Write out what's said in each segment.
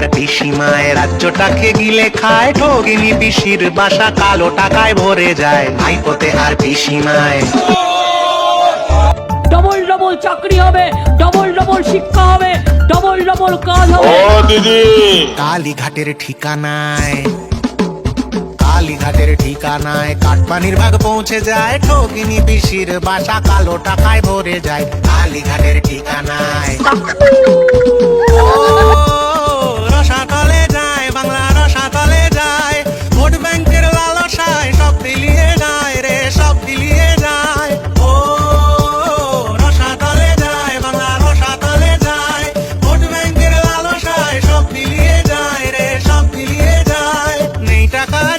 আর পিসিমায় রাজ্যটাকে গিলে খায়। ঠগিনি পিসির বাসা কালো টাকায় ভরে যায়। ভাইপোতে আর পিসিমায় ডবল ডবল চাকরি হবে ডবল ডবল শিক্ষা হবে ডবল ডবল কাজ হবে। ও দিদি। কালীঘাটের ঠিকানায়। কালীঘাটের ঠিকানায় কাঠপানির ভাগ পৌঁছে যায়। ঠকিনি পিসির বাসা কালো টাকায় ভরে যায়। কালীঘাটের ঠিকানায়।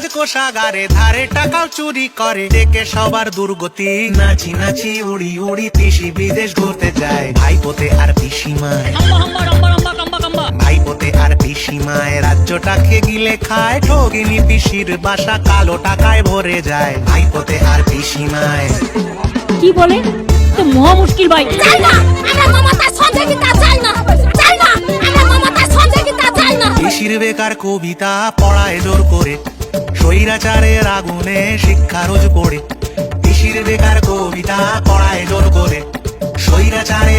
টাকা আজ কোষাগারে ধারে টাকাও চুরি করে। ডেকে সবার দুর্গতি। নাচি নাচি উড়ি উড়ি পিসি বিদেশ ঘুরতে যায়। ভাইপোতে আর পিসিমায়। কাম্বা ভাইপোতে আর পিসিমায়। রাজ্যটাকে গিলে খায় ঠগিনি পিসির বাসা। কালো টাকায় ভরে যায়। ভাইপোতে আর পিসিমায়। কি বলে? তো মহা মুশকিল ভাই। চাই না! আমরা মমতার সহযোগিতা চাই না! চাই না! আমরা মমতার সহযোগিতা চাই না! পিসির বেকার কবিতা পড়ায় জোর করে। স্বৈরাচারের আগুনে শিক্ষা রোজ পড়ে পিসির বেকার কবিতা পড়ায় জোর করে। স্বৈরাচারের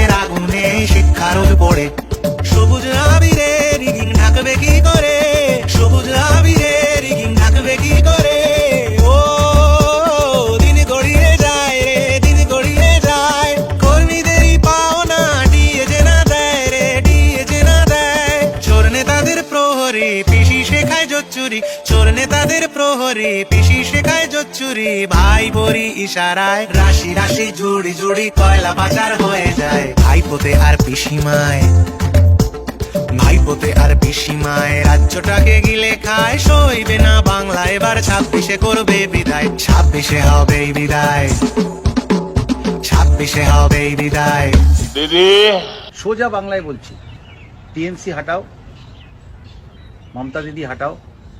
জচ্চুরি। চোর নেতাদের প্রহরী পিসি শেখায় জচ্চুরি। ভাই বরি ইশারায় রাশি রাশি জুড়ি জুড়ি কয়লা বাজার হয়ে যায়। ভাইপোতে আর পিসিমায় ভাইপোতে আর পিসিমায়। রাজ্যটাকে গিলে খায় সইবে না বাংলা। এবার ছাব্বিশে করবে বিদায়। ছাব্বিশে হবে বিদায়। ছাব্বিশে হবে বিদায়। দিদি। সোজা বাংলায় বলছি। টিএমসি হাটাও মমতা দিদি হাটাও।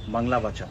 বাংলা বাঁচাও